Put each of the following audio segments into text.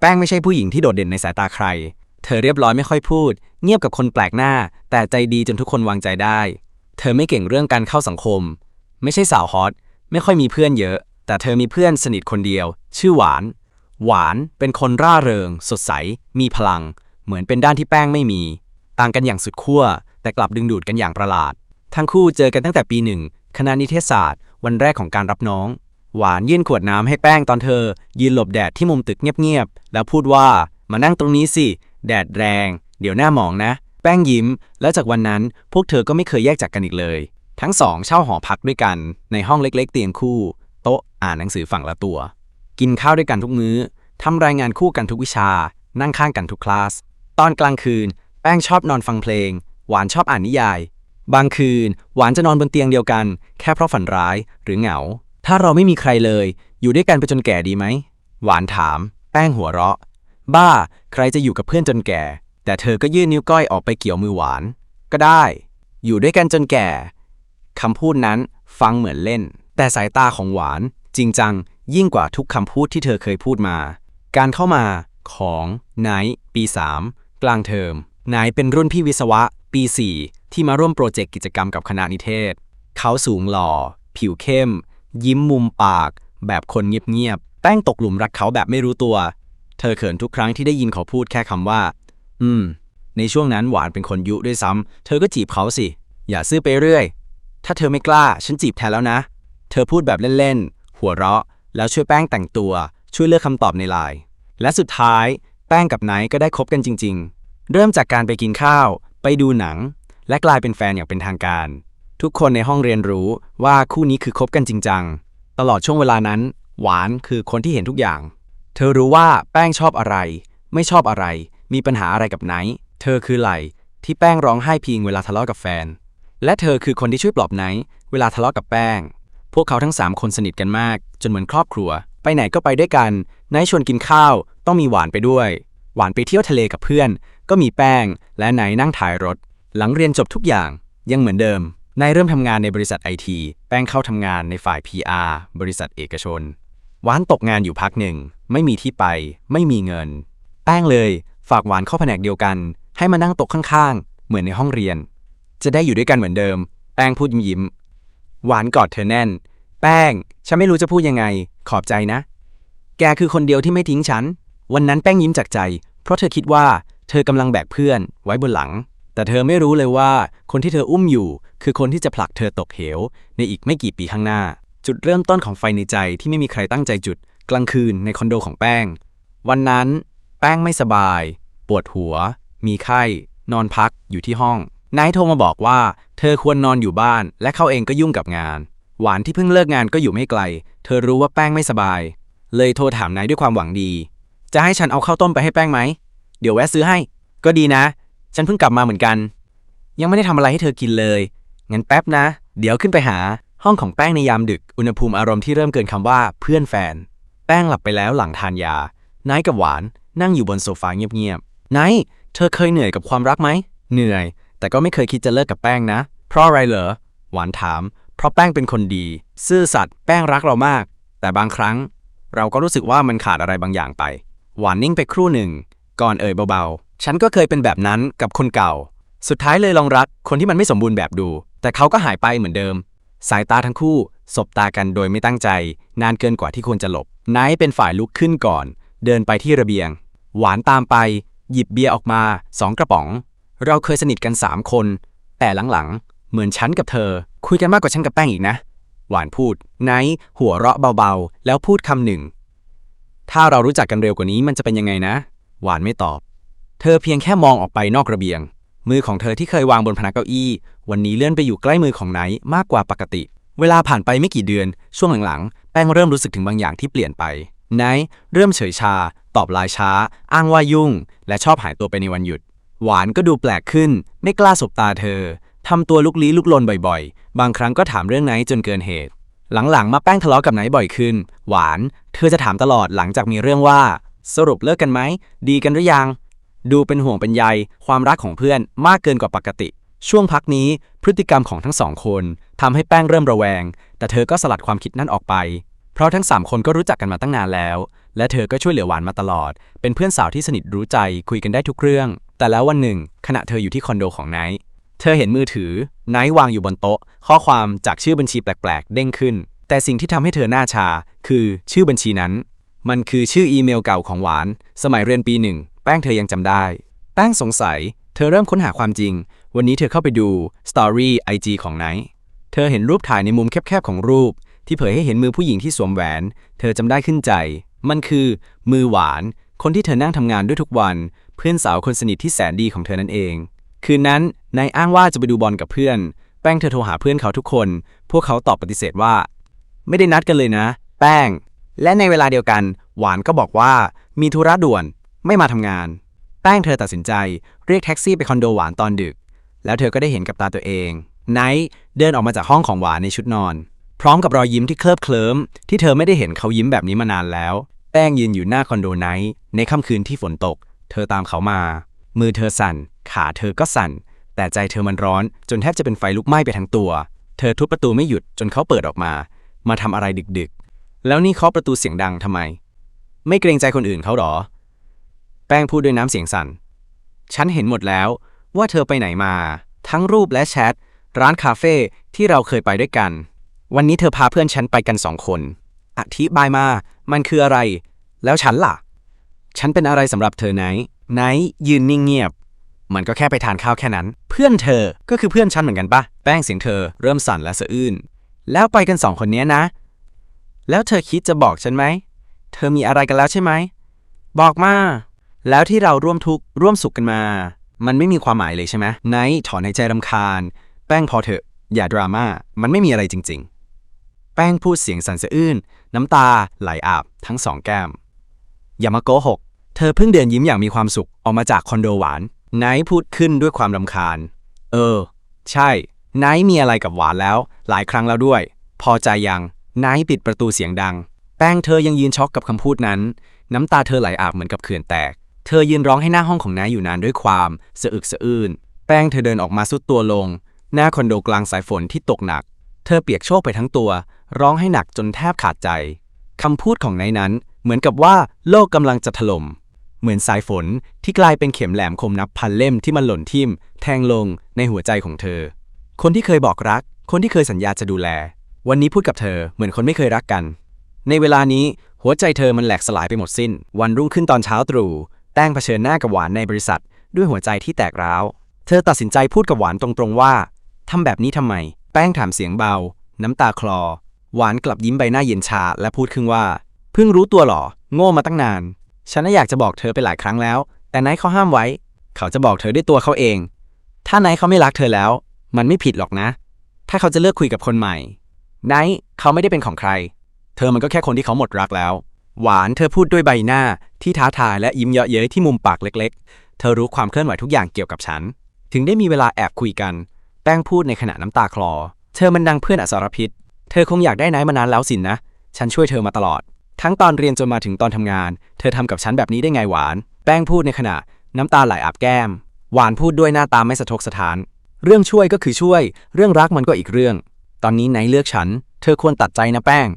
แป้งไม่ใช่ผู้หญิงที่โดดเด่นในสายตาใคร เธอเรียบร้อยไม่ค่อยพูด เงียบกับคนแปลกหน้า แต่ใจดีจนทุกคนวางใจได้ เธอไม่เก่งเรื่องการเข้าสังคม ไม่ใช่สาวฮอต ไม่ค่อยมีเพื่อนเยอะ แต่เธอมีเพื่อนสนิทคนเดียว ชื่อหวาน หวานเป็นคนร่าเริง สดใส มีพลัง เหมือนเป็นด้านที่แป้งไม่มี ต่างกันอย่างสุดขั้ว แต่กลับดึงดูดกันอย่างประหลาด ทั้งคู่เจอกันตั้งแต่ปีหนึ่งคณะนิเทศศาสตร์ วันแรกของการรับน้อง หวานยื่นขวดน้ำให้แป้งตอนเธอ ยืนหลบแดดที่มุมตึกเงียบๆ แล้วพูดว่ามานั่งตรงนี้สิ แดดแรง เดี๋ยวหน้าหมองนะ แป้งยิ้ม แล้วจากวันนั้นพวกเธอก็ไม่เคยแยกจากกันอีกเลย ทั้งสองเช่าหอพักด้วยกัน ในห้องเล็กๆ เตียงคู่ โต๊ะอ่านหนังสือฝั่งละตัว กินข้าวด้วยกันทุกมื้อทำรายงานคู่กันทุกวิชา นั่งข้างกันทุกคลาส ตอนกลางคืน แป้งชอบนอนฟังเพลง หวานชอบอ่านนิยาย บางคืน หวานจะนอนบนเตียงเดียวกัน แค่เพราะฝันร้ายหรือเหงา ถ้าเราไม่มีใครเลย อยู่ด้วยกันไปจนแก่ดีไหม หวานถาม แป้งหัวเราะ บ้า ใครจะอยู่กับเพื่อนจนแก่ แต่เธอก็ยื่นนิ้วก้อยออกไปเกี่ยวมือหวาน ก็ได้ อยู่ด้วยกันจนแก่คำพูดนั้นฟังเหมือนเล่น แต่สายตาของหวานจริงจังยิ่งกว่าทุกคำพูดที่เธอเคยพูดมา การเข้ามาของไนท์ปี 3 กลางเทอมไนท์เป็นรุ่นพี่วิศวะ ปี 4 ที่มาร่วมโปรเจกต์กิจกรรมกับคณะนิเทศ เขาสูงหล่อ ผิวเข้ม ยิ้มมุมปาก แบบคนเงียบๆแป้งตกหลุมรักเขาแบบไม่รู้ตัว เธอเขินทุกครั้งที่ได้ยินเขาพูดแค่คำว่า อืม ในช่วงนั้นหวานเป็นคนยุด้วยซ้ำเธอก็จีบเขาสิ อย่าซื่อไปเรื่อย ถ้าเธอไม่กล้า ฉันจีบแทนแล้วนะ เธอพูดแบบเล่นๆ หัวเราะ แล้วช่วยแป้งแต่งตัว ช่วยเลือกคำตอบในไลน์และสุดท้าย แป้งกับไนท์ก็ได้คบกันจริง ๆ เริ่มจากการไปกินข้าว ไปดูหนัง และกลายเป็นแฟนอย่างเป็นทางการ ทุกคนในห้องเรียนรู้ว่าคู่นี้คือคบกันจริงจัง ตลอดช่วงเวลานั้น หวานคือคนที่เห็นทุกอย่าง เธอรู้ว่าแป้งชอบอะไร ไม่ชอบอะไร มีปัญหาอะไรกับไนท์เธอคือไหลที่แป้งร้องไห้พิงเวลาทะเลาะกับแฟน และเธอคือคนที่ช่วยปลอบไนท์เวลาทะเลาะกับแป้ง พวกเขาทั้งสามคนสนิทกันมาก จนเหมือนครอบครัว ไปไหนก็ไปด้วยกันไนท์ชวนกินข้าว ต้องมีหวานไปด้วย หวานไปเที่ยวทะเลกับเพื่อน ก็มีแป้ง และไนท์นั่งถ่ายรถ หลังเรียนจบทุกอย่างยังเหมือนเดิม นายเริ่มทำงานในบริษัทไอทีแป้งเข้าทำงานในฝ่าย PR บริษัทเอกชน หวานตกงานอยู่พักหนึ่ง ไม่มีที่ไป ไม่มีเงิน แป้งเลยฝากหวานเข้าแผนกเดียวกัน ให้มานั่งต๊ะข้างๆ เหมือนในห้องเรียน จะได้อยู่ด้วยกันเหมือนเดิม แป้งพูดยิ้มๆหวานกอดเธอแน่น แป้ง ฉันไม่รู้จะพูดยังไง ขอบใจนะ แกคือคนเดียวที่ไม่ทิ้งฉัน วันนั้นแป้งยิ้มจากใจ เพราะเธอคิดว่าเธอกำลังแบกเพื่อนไว้บนหลัง แต่เธอไม่รู้เลยว่าคนที่เธออุ้มอยู่ คือคนที่จะผลักเธอตกเหว ในอีกไม่กี่ปีข้างหน้า จุดเริ่มต้นของไฟในใจที่ไม่มีใครตั้งใจจุด กลางคืนในคอนโดของแป้ง วันนั้น แป้งไม่สบาย ปวดหัว มีไข้ นอนพักอยู่ที่ห้องนายโทรมาบอกว่า เธอควรนอนอยู่บ้าน และเขาเองก็ยุ่งกับงาน หวานที่เพิ่งเลิกงานก็อยู่ไม่ไกล เธอรู้ว่าแป้งไม่สบาย เลยโทรถามนายด้วยความหวังดี จะให้ฉันเอาข้าวต้มไปให้แป้งไหม เดี๋ยวแวะซื้อให้ ก็ดีนะ ฉันเพิ่งกลับมาเหมือนกัน ยังไม่ได้ทำอะไรให้เธอกินเลย งั้นแป๊บนะ เดี๋ยวขึ้นไปหาห้องของแป้งในยามดึก อุณหภูมิอารมณ์ที่เริ่มเกินคำว่าเพื่อนแฟน แป้งหลับไปแล้วหลังทานยา ไนท์กับหวานนั่งอยู่บนโซฟาเงียบๆ ไนท์เธอเคยเหนื่อยกับความรักไหม เหนื่อย แต่ก็ไม่เคยคิดจะเลิกกับแป้งนะ เพราะอะไรเหรอ หวานถาม เพราะแป้งเป็นคนดี ซื่อสัตย์ แป้งรักเรามาก แต่บางครั้ง เราก็รู้สึกว่ามันขาดอะไรบางอย่างไป หวานนิ่งไปครู่หนึ่ง ก่อนเอ่ยเบาๆ ฉันก็เคยเป็นแบบนั้นกับคนเก่า สุดท้ายเลยลองรักคนที่มันไม่สมบูรณ์แบบดู แต่เขาก็หายไปเหมือนเดิม สายตาทั้งคู่ สบตากันโดยไม่ตั้งใจ นานเกินกว่าที่ควรจะหลบไนท์เป็นฝ่ายลุกขึ้นก่อน เดินไปที่ระเบียง หวานตามไป หยิบเบียร์ออกมาสองกระป๋อง เราเคยสนิทกันสามคน แต่หลังๆ เหมือนฉันกับเธอ คุยกันมากกว่าฉันกับแป้งอีกนะ หวานพูดไนท์หัวเราะเบาๆ แล้วพูดคำหนึ่ง ถ้าเรารู้จักกันเร็วกว่านี้มันจะเป็นยังไงนะ หวานไม่ตอบ เธอเพียงแค่มองออกไปนอกระเบียง มือของเธอที่เคยวางบนพนักเก้าอี้ วันนี้เลื่อนไปอยู่ใกล้มือของไนท์มากกว่าปกติ เวลาผ่านไปไม่กี่เดือน ช่วงหลังๆ แป้งเริ่มรู้สึกถึงบางอย่างที่เปลี่ยนไป ไนท์เริ่มเฉยชา ตอบลน์ช้า อ้างว่ายุ่ง และชอบหายตัวไปในวันหยุด หวานก็ดูแปลกขึ้น ไม่กล้าสบตาเธอทำตัวลุกลี้ลุกลนบ่อยๆ บางครั้งก็ถามเรื่องไนท์จนเกินเหตุ หลังๆ มาแป้งทะเลาะกับไนท์บ่อยขึ้น หวาน เธอจะถามตลอดหลังจากมีเรื่องว่า สรุปเลิกกันไหม ดีกันหรือยัง ดูเป็นห่วงเป็นใยความรักของเพื่อนมากเกินกว่าปกติ ช่วงพักนี้พฤติกรรมของทั้งสองคนทำให้แป้งเริ่มระแวง แต่เธอก็สลัดความคิดนั้นออกไป เพราะทั้งสามคนก็รู้จักกันมาตั้งนานแล้ว และเธอก็ช่วยเหลือหวานมาตลอด เป็นเพื่อนสาวที่สนิทรู้ใจคุยกันได้ทุกเรื่อง แต่แล้ววันหนึ่ง ขณะเธออยู่ที่คอนโดของไนท์เธอเห็นมือถือไนท์วางอยู่บนโต๊ะ ข้อความจากชื่อบัญชีแปลกๆ เด้งขึ้น แต่สิ่งที่ทำให้เธอหน้าชา คือชื่อบัญชีนั้น มันคือชื่ออีเมลเก่าของหวาน สมัยเรียนปีหนึ่ง ป้งเธอยังจำได้ แป้งสงสัย เธอเริ่มค้นหาความจริง วันนี้เธอเข้าไปดูสตอรี่ไอจีของไนท์เธอเห็นรูปถ่ายในมุมแคบๆของรูป ที่เผยให้เห็นมือผู้หญิงที่สวมแหวน เธอจำได้ขึ้นใจ มันคือ มือหวาน คนที่เธอนั่งทำงานด้วยทุกวัน เพื่อนสาวคนสนิทที่แสนดีของเธอนั่นเอง คืนนั้นนายอ้างว่าจะไปดูบอลกับเพื่อน แป้งเธอโทรหาเพื่อนเขาทุกคน พวกเขาตอบปฏิเสธว่า ไม่ได้นัดกันเลยนะ แป้ง และในเวลาเดียวกัน หวานก็บอกว่ามีธุระด่วน ไม่มาทำงาน แป้งเธอตัดสินใจเรียกแท็กซี่ไปคอนโดหวานตอนดึก แล้วเธอก็ได้เห็นกับตาตัวเองไนท์เดินออกมาจากห้องของหวานในชุดนอน พร้อมกับรอยยิ้มที่เคลิบเคลิ้มที่เธอไม่ได้เห็นเขายิ้มแบบนี้มานานแล้ว แป้งยืนอยู่หน้าคอนโดไนท์ในค่ำคืนที่ฝนตก เธอตามเขามา มือเธอสั่น ขาเธอก็สั่น แต่ใจเธอมันร้อน จนแทบจะเป็นไฟลุกไหม้ไปทั้งตัว เธอทุบประตูไม่หยุดจนเขาเปิดออกมา มาทำอะไรดึกๆ แล้วนี่เคาะประตูเสียงดังทำไม ไม่เกรงใจคนอื่นเขาหรอ แป้งพูดด้วยน้ำเสียงสั่น ฉันเห็นหมดแล้วว่าเธอไปไหนมา ทั้งรูปและแชท ร้านคาเฟ่ที่เราเคยไปด้วยกัน วันนี้เธอพาเพื่อนฉันไปกันสองคน อธิบายมา มันคืออะไร แล้วฉันล่ะ ฉันเป็นอะไรสำหรับเธอไนท์ไนยืนนิ่งเงียบ มันก็แค่ไปทานข้าวแค่นั้น เพื่อนเธอก็คือเพื่อนฉันเหมือนกันปะแป้งเสียงเธอเริ่มสั่นและสะอื้น แล้วไปกันสองคนเนี้ยนะ แล้วเธอคิดจะบอกฉันไหม เธอมีอะไรกันแล้วใช่ไหม บอกมา แล้วที่เราร่วมทุกข์ร่วมสุขกันมา มันไม่มีความหมายเลยใช่ไหมไนท์ถอนหายใจรำคาญ แป้งพอเถอะ อย่าดราม่า มันไม่มีอะไรจริง ๆ แป้งพูดเสียงสั่นสะอื้น น้ำตาไหลอาบทั้งสองแก้ม อย่ามาโกหก เธอเพิ่งเดินยิ้มอย่างมีความสุขออกมาจากคอนโดหวาน ไนท์พูดขึ้นด้วยความรำคาญ เออ ใช่ ไนท์มีอะไรกับหวานแล้ว หลายครั้งแล้วด้วย พอใจยัง ไนท์ปิดประตูเสียงดัง แป้งเธอยังยืนช็อกกับคำพูดนั้น น้ำตาเธอไหลอาบเหมือนกับเขื่อนแตก เธอยืนร้องให้หน้าห้องของนท์อยู่นานด้วยความสะอึกสะอื้น แป้งเธอเดินออกมาสุดตัวลง หน้าคอนโดกลางสายฝนที่ตกหนัก เธอเปียกโชกไปทั้งตัว ร้องให้หนักจนแทบขาดใจ คำพูดของนท์นั้น เหมือนกับว่าโลกกำลังจะถล่ม เหมือนสายฝนที่กลายเป็นเข็มแหลมคมนับพันเล่มที่มันหล่นทิ่ม แทงลงในหัวใจของเธอ คนที่เคยบอกรัก คนที่เคยสัญญาจะดูแล วันนี้พูดกับเธอเหมือนคนไม่เคยรักกัน ในเวลานี้หัวใจเธอมันแหลกสลายไปหมดสิ้น วันรุ่งขึ้นตอนเช้าตรู่ ต้งเผชิญหน้ากับหวานในบริษัท ด้วยหัวใจที่แตกร้าว เธอตัดสินใจพูดกับหวานตรงๆว่า ทำแบบนี้ทำไม แป้งถามเสียงเบา น้ำตาคลอ หวานกลับยิ้มใบหน้าเย็นชา และพูดขึ้นว่า เพิ่งรู้ตัวหรอ โง่มาตั้งนาน ฉันน่ะอยากจะบอกเธอไปหลายครั้งแล้ว แต่นท์เขาห้ามไว้ เขาจะบอกเธอด้วยตัวเขาเอง ถ้านท์เขาไม่รักเธอแล้ว มันไม่ผิดหรอกนะ ถ้าเขาจะเลือกคุยกับคนใหม่ไนท์เขาไม่ได้เป็นของใคร เธอมันก็แค่คนที่เขาหมดรักแล้ว หวานเธอพูดด้วยใบหน้าที่ท้าทายและยิ้มเยาะเย้ยที่มุมปากเล็กๆ เธอรู้ความเคลื่อนไหวทุกอย่างเกี่ยวกับฉัน ถึงได้มีเวลาแอบคุยกัน แป้งพูดในขณะน้ำตาคลอ เธอมันดังเพื่อนอสรพิษ เธอคงอยากได้นท์มานานแล้วสินนะ ฉันช่วยเธอมาตลอด ทั้งตอนเรียนจนมาถึงตอนทำงาน เธอทำกับฉันแบบนี้ได้ไงหวาน แป้งพูดในขณะน้ำตาไหลอาบแก้ม หวานพูดด้วยหน้าตาไม่สะทกสะท้าน เรื่องช่วยก็คือช่วย เรื่องรักมันก็อีกเรื่อง ตอนนี้ไนท์เลือกฉัน เธอควรตัดใจนะแป้ง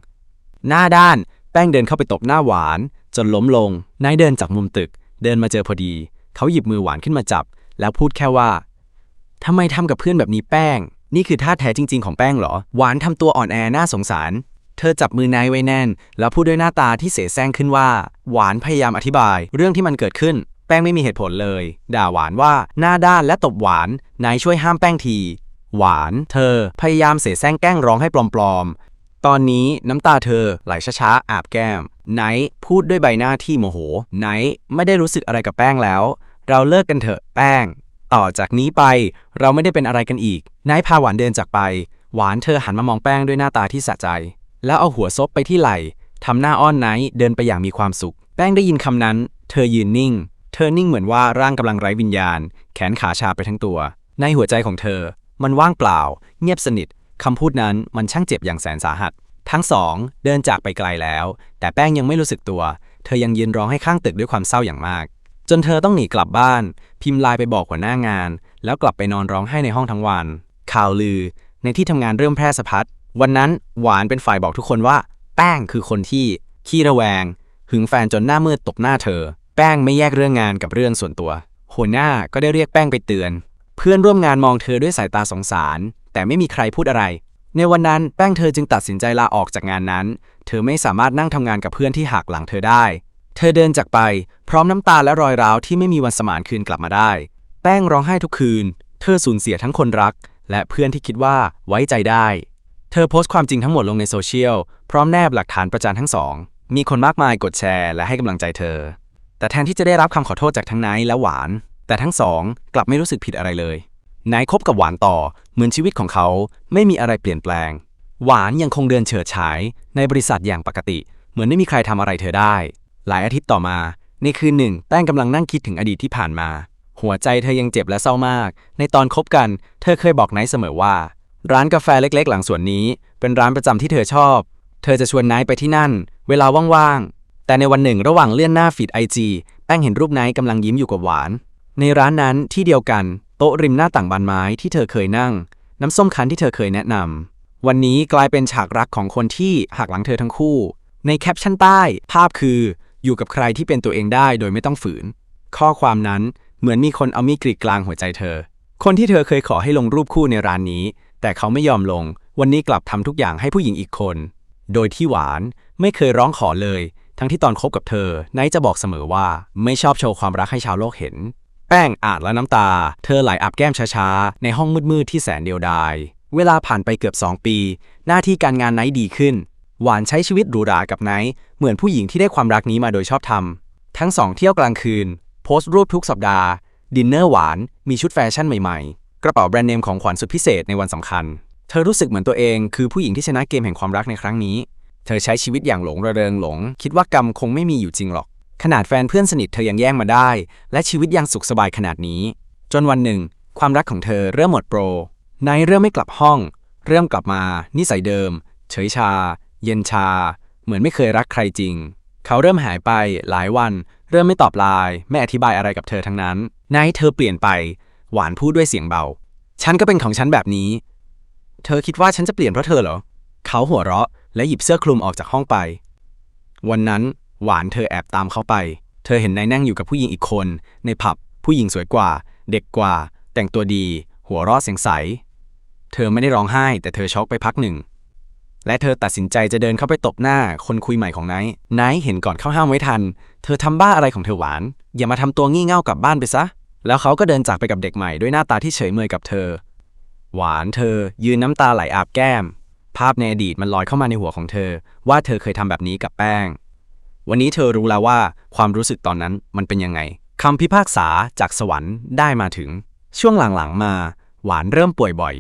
หน้าด้าน แป้งเดินเข้าไปตบหน้าหวาน จนล้มลง นายเดินจากมุมตึก เดินมาเจอพอดี เขาหยิบมือหวานขึ้นมาจับ แล้วพูดแค่ว่าทำไมทำกับเพื่อนแบบนี้แป้ง นี่คือท่าแท้จริง ๆ ของแป้งเหรอ หวานทำตัวอ่อนแอน่าสงสาร เธอจับมือนายไว้แน่น แล้วพูดด้วยหน้าตาที่เสแสร้งขึ้นว่า หวานพยายามอธิบาย เรื่องที่มันเกิดขึ้น แป้งไม่มีเหตุผลเลย ด่าหวานว่าหน้าด้านและตบหวาน นายช่วยห้ามแป้งที หวาน เธอ พยายามเสแสร้งแกล้งร้องให้ปลอม ตอนนี้น้ำตาเธอไหลช้าๆ อาบแก้ม ไนท์พูดด้วยใบหน้าที่โมโห ไนท์ไม่ได้รู้สึกอะไรกับแป้งแล้ว เราเลิกกันเถอะแป้ง ต่อจากนี้ไปเราไม่ได้เป็นอะไรกันอีก ไนท์พาหวานเดินจากไป หวานเธอหันมามองแป้งด้วยหน้าตาที่สะใจ แล้วเอาหัวซบไปที่ไหล่ทำหน้าอ้อนไนท์เดินไปอย่างมีความสุข แป้งได้ยินคำนั้น เธอยืนนิ่ง เธอนิ่งเหมือนว่าร่างกำลังไร้วิญญาณ แขนขาชาไปทั้งตัว ในหัวใจของเธอ มันว่างเปล่า เงียบสนิท คำพูดนั้นมันช่างเจ็บอย่างแสนสาหัส ทั้งสองเดินจากไปไกลแล้ว แต่แป้งยังไม่รู้สึกตัว เธอยังยืนร้องให้ข้างตึกด้วยความเศร้าอย่างมาก จนเธอต้องหนีกลับบ้าน พิมพ์ไลน์ไปบอกหัวหน้างาน แล้วกลับไปนอนร้องไห้ในห้องทั้งวัน ข่าวลือ ในที่ทำงานเริ่มแพร่สะพัด วันนั้นหวานเป็นฝ่ายบอกทุกคนว่า แป้งคือคนที่ขี้ระแวง หึงแฟนจนหน้ามืดตบหน้าเธอ แป้งไม่แยกเรื่องงานกับเรื่องส่วนตัว หัวหน้าก็ได้เรียกแป้งไปเตือน เพื่อนร่วมงานมองเธอด้วยสายตาสงสาร แต่ไม่มีใครพูดอะไร ในวันนั้นแป้งเธอจึงตัดสินใจลาออกจากงานนั้น เธอไม่สามารถนั่งทำงานกับเพื่อนที่หักหลังเธอได้ เธอเดินจากไป พร้อมน้ำตาและรอยร้าวที่ไม่มีวันสมานคืนกลับมาได้ แป้งร้องไห้ทุกคืน เธอสูญเสียทั้งคนรัก และเพื่อนที่คิดว่าไว้ใจได้ เธอโพสต์ความจริงทั้งหมดลงในโซเชียลพร้อมแนบหลักฐานประจานทั้งสอง มีคนมากมายกดแชร์และให้กำลังใจเธอ แต่แทนที่จะได้รับคำขอโทษจากทั้งไนท์และหวาน แต่ทั้งสองกลับไม่รู้สึกผิดอะไรเลย ไนท์คบกับหวานต่อเหมือนชีวิตของเขาไม่มีอะไรเปลี่ยนแปลง หวานยังคงเดินเฉิดฉายในบริษัทอย่างปกติ เหมือนไม่มีใครทำอะไรเธอได้ หลายอาทิตย์ต่อมา ในคืนหนึ่งแป้งกำลังนั่งคิดถึงอดีตที่ผ่านมา หัวใจเธอยังเจ็บและเศร้ามาก ในตอนคบกัน เธอเคยบอกไนท์เสมอว่า ร้านกาแฟเล็ก ๆ หลังสวนนี้ เป็นร้านประจำที่เธอชอบ เธอจะชวนไนท์ไปที่นั่น เวลาว่างๆแต่ในวันหนึ่งระหว่างเลื่อนหน้าฟีดไอจีแป้งเห็นรูปไนท์กำลังยิ้มอยู่กับหวาน ในร้านนั้นที่เดียวกัน โต๊ะริมหน้าต่างบานไม้ที่เธอเคยนั่ง น้ำส้มคั้นที่เธอเคยแนะนำวันนี้กลายเป็นฉากรักของคนที่หักหลังเธอทั้งคู่ ในแคปชั่นใต้ภาพคืออยู่กับใครที่เป็นตัวเองได้โดยไม่ต้องฝืน ข้อความนั้นเหมือนมีคนเอามีดกรีดกลางหัวใจเธอ คนที่เธอเคยขอให้ลงรูปคู่ในร้านนี้ แต่เขาไม่ยอมลง วันนี้กลับทำทุกอย่างให้ผู้หญิงอีกคน โดยที่หวานไม่เคยร้องขอเลย ทั้งที่ตอนคบกับเธอไนท์จะบอกเสมอว่าไม่ชอบโชว์ความรักให้ชาวโลกเห็น แป้งอานและน้ำตา เธอไหลอาบแก้มช้าๆ ในห้องมืดๆที่แสนเดียวดาย เวลาผ่านไปเกือบ 2 ปี หน้าที่การงานไนท์ดีขึ้น หวานใช้ชีวิตหรูหรากับไนท์เหมือนผู้หญิงที่ได้ความรักนี้มาโดยชอบธรรม ทั้งสองเที่ยวกลางคืน โพสต์รูปทุกสัปดาห์ ดินเนอร์หวาน มีชุดแฟชั่นใหม่ๆ กระเป๋าแบรนด์เนมของขวัญสุดพิเศษในวันสำคัญ เธอรู้สึกเหมือนตัวเองคือผู้หญิงที่ชนะเกมแห่งความรักในครั้งนี้ เธอใช้ชีวิตอย่างหลงระเริงหลง คิดว่ากรรมคงไม่มีอยู่จริงหรอก ขนาดแฟนเพื่อนสนิทเธอยังแย่งมาได้ และชีวิตยังสุขสบายขนาดนี้ จนวันหนึ่ง ความรักของเธอเริ่มหมดโปรไนท์เริ่มไม่กลับห้อง เริ่มกลับมา นิสัยเดิม เฉยชา เย็นชา เหมือนไม่เคยรักใครจริง เขาเริ่มหายไปหลายวัน เริ่มไม่ตอบไลน์ไม่อธิบายอะไรกับเธอทั้งนั้นไนท์เธอเปลี่ยนไป หวานพูดด้วยเสียงเบา ฉันก็เป็นของฉันแบบนี้ เธอคิดว่าฉันจะเปลี่ยนเพราะเธอเหรอ เขาหัวเราะและหยิบเสื้อคลุมออกจากห้องไป วันนั้น หวานเธอแอบตามเขาไป เธอเห็นนายนั่งอยู่กับผู้หญิงอีกคน ในผับ ผู้หญิงสวยกว่า เด็กกว่า แต่งตัวดี หัวเราะเสียงใส เธอไม่ได้ร้องไห้ แต่เธอช็อกไปพักหนึ่ง และเธอตัดสินใจจะเดินเข้าไปตบหน้าคนคุยใหม่ของไนท์ ไนท์เห็นก่อนเข้าห้ามไว้ทัน เธอทำบ้าอะไรของเธอหวาน อย่ามาทำตัวงี่เง่ากลับบ้านไปซะ แล้วเขาก็เดินจากไปกับเด็กใหม่ด้วยหน้าตาที่เฉยเมยกับเธอ หวานเธอ ยืนน้ำตาไหลอาบแก้ม ภาพในอดีตมันลอยเข้ามาในหัวของเธอ ว่าเธอเคยทำแบบนี้กับแป้ง วันนี้เธอรู้แล้วว่าความรู้สึกตอนนั้นมันเป็นยังไงคำพิพากษาจากสวรรค์ได้มาถึง ช่วงหลังๆมา หวานเริ่มป่วยบ่อย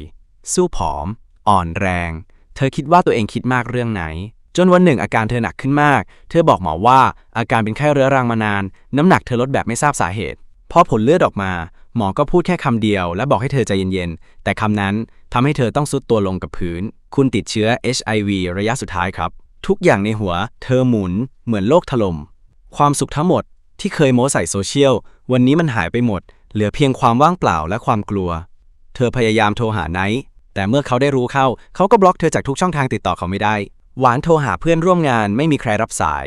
สู้ผอม อ่อนแรง เธอคิดว่าตัวเองคิดมากเรื่องไหน จนวันหนึ่งอาการเธอหนักขึ้นมาก เธอบอกหมอว่าอาการเป็นไข้เรื้อรังมานาน น้ำหนักเธอลดแบบไม่ทราบสาเหตุพอผลเลือดออกมา หมอก็พูดแค่คำเดียว และบอกให้เธอใจเย็นๆแต่คำนั้นทำให้เธอต้องซุดตัวลงกับพื้น คุณติดเชื้อ HIV ระยะสุดท้ายครับ ทุกอย่างในหัว เธอหมุน เหมือนโลกถล่ม ความสุขทั้งหมดที่เคยโม้ใส่โซเชียล วันนี้มันหายไปหมด เหลือเพียงความว่างเปล่าและความกลัว เธอพยายามโทรหาไนท์แต่เมื่อเขาได้รู้เข้า เขาก็บล็อกเธอจากทุกช่องทางติดต่อเขาไม่ได้ หวานโทรหาเพื่อนร่วมงานไม่มีใครรับสาย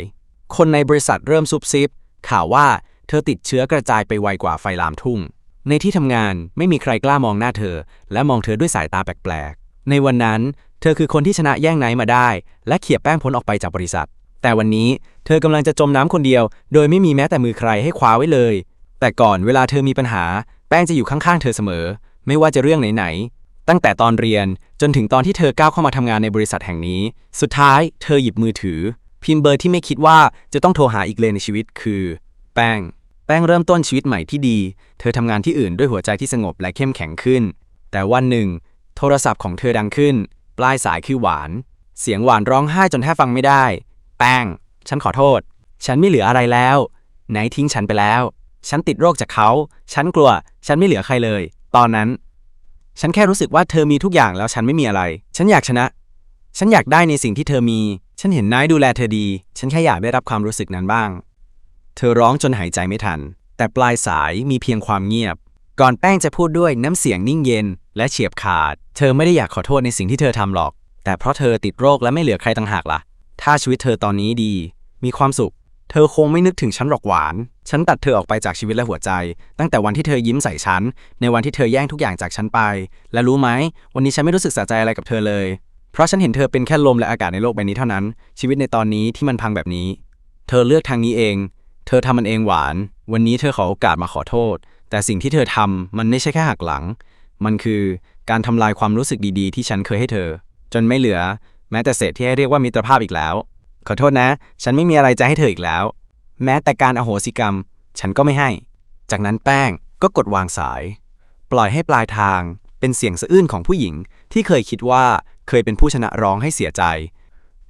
คนในบริษัทเริ่มซุบซิบ ข่าวว่าเธอติดเชื้อกระจายไปไวกว่าไฟลามทุ่ง ในที่ทำงานไม่มีใครกล้ามองหน้าเธอ และมองเธอด้วยสายตาแปลกๆ ในวันนั้น เธอคือคนที่ชนะแย่งไนท์มาได้ และเขี่ยแป้งพ้นออกไปจากบริษัท แต่วันนี้เธอกำลังจะจมน้ำคนเดียว โดยไม่มีแม้แต่มือใครให้คว้าไว้เลย แต่ก่อนเวลาเธอมีปัญหา แป้งจะอยู่ข้างๆเธอเสมอ ไม่ว่าจะเรื่องไหนๆตั้งแต่ตอนเรียนจนถึงตอนที่เธอก้าวเข้ามาทำงานในบริษัทแห่งนี้ สุดท้ายเธอหยิบมือถือ พิมพ์เบอร์ที่ไม่คิดว่าจะต้องโทรหาอีกเลยในชีวิตคือ แป้ง แป้งเริ่มต้นชีวิตใหม่ที่ดี เธอทำงานที่อื่นด้วยหัวใจที่สงบและเข้มแข็งขึ้น แต่วันหนึ่ง โทรศัพท์ของเธอดังขึ้น ปลายสายคือหวาน เสียงหวานร้องไห้จนแทบฟังไม่ได้ แป้ง ฉันขอโทษ ฉันไม่เหลืออะไรแล้ว ไหนทิ้งฉันไปแล้ว ฉันติดโรคจากเขา ฉันกลัว ฉันไม่เหลือใครเลย ตอนนั้น ฉันแค่รู้สึกว่าเธอมีทุกอย่างแล้วฉันไม่มีอะไร ฉันอยากชนะ ฉันอยากได้ในสิ่งที่เธอมี ฉันเห็นนายดูแลเธอดี ฉันแค่อยากได้รับความรู้สึกนั้นบ้าง เธอร้องจนหายใจไม่ทัน แต่ปลายสายมีเพียงความเงียบ ก่อนแป้งจะพูดด้วยน้ำเสียงนิ่งเย็นและเฉียบขาด เธอไม่ได้อยากขอโทษในสิ่งที่เธอทำหรอก แต่เพราะเธอติดโรคและไม่เหลือใครต่างหากล่ะ ถ้าชีวิตเธอตอนนี้ดี มีความสุขเธเธอคงไม่นึกถึงฉันหรอกหวาน ฉันตัดเธอออกไปจากชีวิตและหัวใจ ตั้งแต่วันที่เธอยิ้มใส่ฉัน ในวันที่เธอแย่งทุกอย่างจากฉันไป และรู้ไหม วันนี้ฉันไม่รู้สึกสะใจอะไรกับเธอเลย เพราะฉันเห็นเธอเป็นแค่ลมและอากาศในโลกใบนี้เท่านั้น ชีวิตในตอนนี้ที่มันพังแบบนี้ เธอเลือกทางนี้เอง เธอทำมันเองหวาน วันนี้เธอขอโอกาสมาขอโทษ แต่สิ่งที่เธอทำมันไม่ใช่แค่หักหลัง มันคือการทำลายความรู้สึกดีๆ ที่ฉันเคยให้เธอ จนไม่เหลือ แม้แต่เศษที่ให้เรียกว่ามิตรภาพอีกแล้ว ขอโทษนะ ฉันไม่มีอะไรจะให้เธออีกแล้ว แม้แต่การอโหสิกรรม ฉันก็ไม่ให้ จากนั้นแป้งก็กดวางสาย ปล่อยให้ปลายทางเป็นเสียงสะอื้นของผู้หญิง ที่เคยคิดว่าเคยเป็นผู้ชนะร้องให้เสียใจ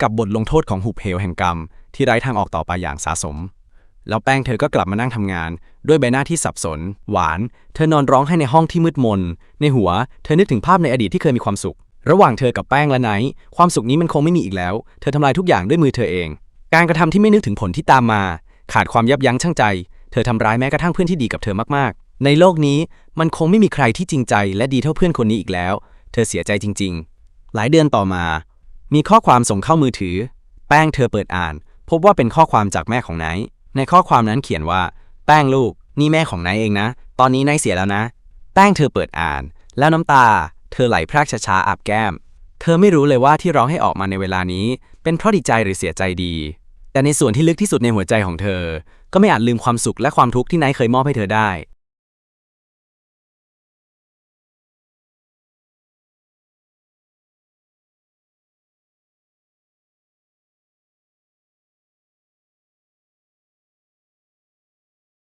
กับบทลงโทษของหุบเหวแห่งกรรม ที่ไร้ทางออกต่อไปอย่างสาสม แล้วแป้งเธอก็กลับมานั่งทำงาน ด้วยใบหน้าที่สับสน หวาน เธอนอนร้องให้ในห้องที่มืดมน ในหัว เธอนึกถึงภาพในอดีตที่เคยมีความสุข ระหว่างเธอกับแป้งและไนท์ความสุขนี้มันคงไม่มีอีกแล้ว เธอทำลายทุกอย่างด้วยมือเธอเอง การกระทำที่ไม่นึกถึงผลที่ตามมา ขาดความยับยั้งชั่งใจ เธอทำร้ายแม้กระทั่งเพื่อนที่ดีกับเธอมากๆ ในโลกนี้มันคงไม่มีใครที่จริงใจ และดีเท่าเพื่อนคนนี้อีกแล้ว เธอเสียใจจริง ๆ หลายเดือนต่อมา มีข้อความส่งเข้ามือถือ แป้งเธอเปิดอ่าน พบว่าเป็นข้อความจากแม่ของไนท์ ในข้อความนั้นเขียนว่า แป้งลูก นี่แม่ของนายเองนะ ตอนนี้นายเสียแล้วนะ แป้งเธอเปิดอ่าน แล้วน้ำตา เธอไหลพรากช้าๆอาบแก้ม เธอไม่รู้เลยว่าที่ร้องให้ออกมาในเวลานี้ เป็นเพราะดีใจหรือเสียใจดี แต่ในส่วนที่ลึกที่สุดในหัวใจของเธอ ก็ไม่อาจลืมความสุขและความทุกข์ที่นายเคยมอบให้เธอได้